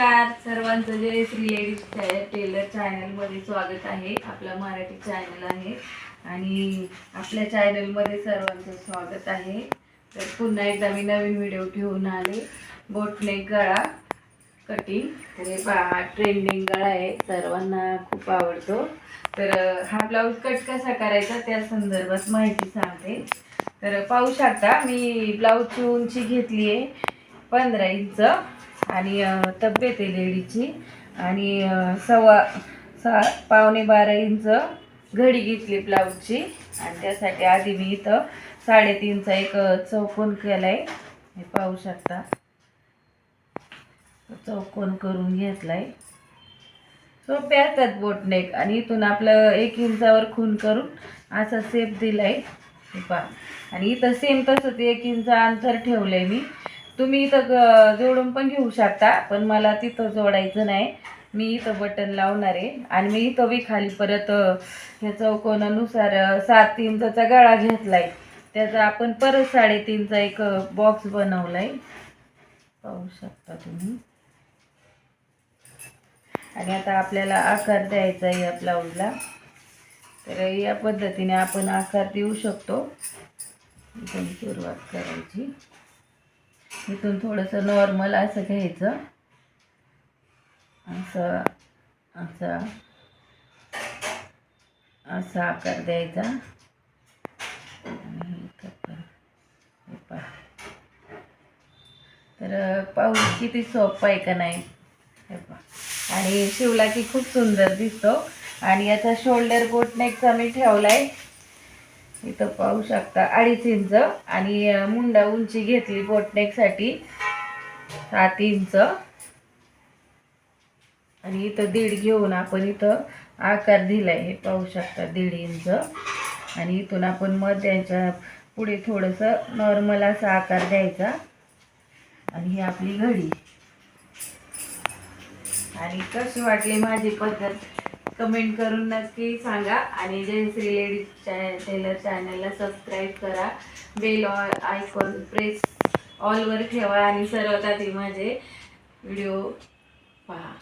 नमस्कार. सर्वांचं जे श्री लेडीज टेलर चॅनलमध्ये स्वागत आहे. आपला मराठी चॅनल आहे. आणि आपल्या चॅनलमध्ये सर्वांचं स्वागत आहे. तर पुन्हा एकदा मी नवीन व्हिडिओ घेऊन आले. बोटने गळा कटिंग तर हे पहा ट्रेंडिंग गळा आहे. सर्वांना खूप आवडतो. तर हा ब्लाऊज कट कसा करायचा त्या संदर्भात माहिती सांगते. तर पाहू शकता मी ब्लाऊजची उंची घेतली आहे. पंधरा इंच. आणि तब्येत आहे लेडीची आणि सव्वा सा पावणे बारा इंच घडी घेतली ब्लाऊजची. आणि त्यासाठी आधी मी इथं साडेतीनचा एक चौकोन केला आहे हे पाहू शकता. चौकोन करून घेतलाय. सोपे असतात बोटनेक. आणि इथून आपलं एक इंचावर खून करून असा सेप दिलाय. पहा. आणि इथं सेम तसंच एक इंच अंतर ठेवलंय मी. तुम्ही इथं ग- जोडून पण घेऊ शकता पण मला तिथं जोडायचं नाही. मी इथं बटन लावणार आहे. आणि मी इथं बी खाली परत ह्या चौकोनानुसार सात इंचाचा गळा आहे त्याचा आपण परत साडेतीनचा एक बॉक्स बनवला आहे पाहू शकता तुम्ही. आणि आता आपल्याला आकार द्यायचा आहे या ब्लाऊजला तर या पद्धतीने आपण आकार देऊ शकतो. इथून सुरुवात करायची. इथून थोडंसं नॉर्मल असं घ्यायचं. असं असा असा आकार द्यायचा. तर पाहू किती सोपं आहे का नाही? हे पहा. आणि शिवला की खूप सुंदर दिसतो. आणि याचा शोल्डर बोटनेकचा मी ठेवलाय. इथं पाहू शकता. अडीच इंच आणि मुंडा उंची घेतली बोटनेकसाठी सात इंच. आणि इथं दीड घेऊन आपण इथं आकार दिलाय. हे पाहू शकता दीड इंच. आणि इथून आपण मध्याच्या पुढे थोडंसं नॉर्मल असा आकार द्यायचा. आणि ही आपली घडी. आणि कशी वाटली माझी पद्धत? कमेंट करून नक्की सांगा. आणि जयश्री लेडीज चॅ टेलर चॅनलला सबस्क्राईब करा. बेल ऑल आयकॉन प्रेस ऑलवर ठेवा आणि सर्वात आधी माझे व्हिडिओ पहा.